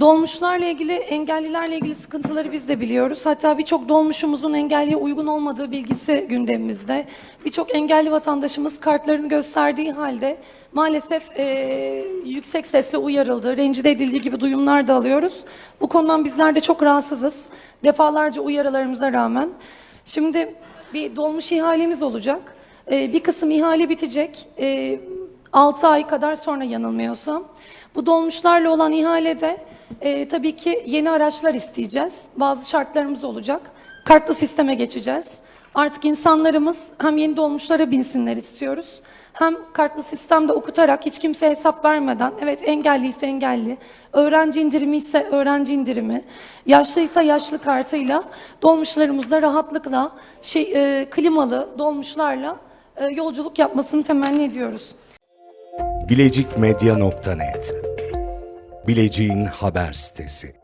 dolmuşlarla ilgili, engellilerle ilgili sıkıntıları biz de biliyoruz. Hatta birçok dolmuşumuzun engelliye uygun olmadığı bilgisi gündemimizde. Birçok engelli vatandaşımız kartlarını gösterdiği halde maalesef eee, yüksek sesle uyarıldı, rencide edildiği gibi duyumlar da alıyoruz. Bu konudan bizler de çok rahatsızız. Defalarca uyarılarımıza rağmen. Şimdi bir dolmuş ihalemiz olacak. Ee, bir kısım ihale bitecek. Ee, 6 ay kadar sonra yanılmıyorsam. Bu dolmuşlarla olan ihalede e, tabii ki yeni araçlar isteyeceğiz. Bazı şartlarımız olacak. Kartlı sisteme geçeceğiz. Artık insanlarımız hem yeni dolmuşlara binsinler istiyoruz. Hem kartlı sistemde okutarak hiç kimseye hesap vermeden, evet engelliyse engelli, öğrenci indirimi ise öğrenci indirimi, yaşlıysa yaşlı kartıyla dolmuşlarımızda rahatlıkla şey, e, klimalı dolmuşlarla e, yolculuk yapmasını temenni ediyoruz. bilecikmedya.net Bileceğin haber sitesi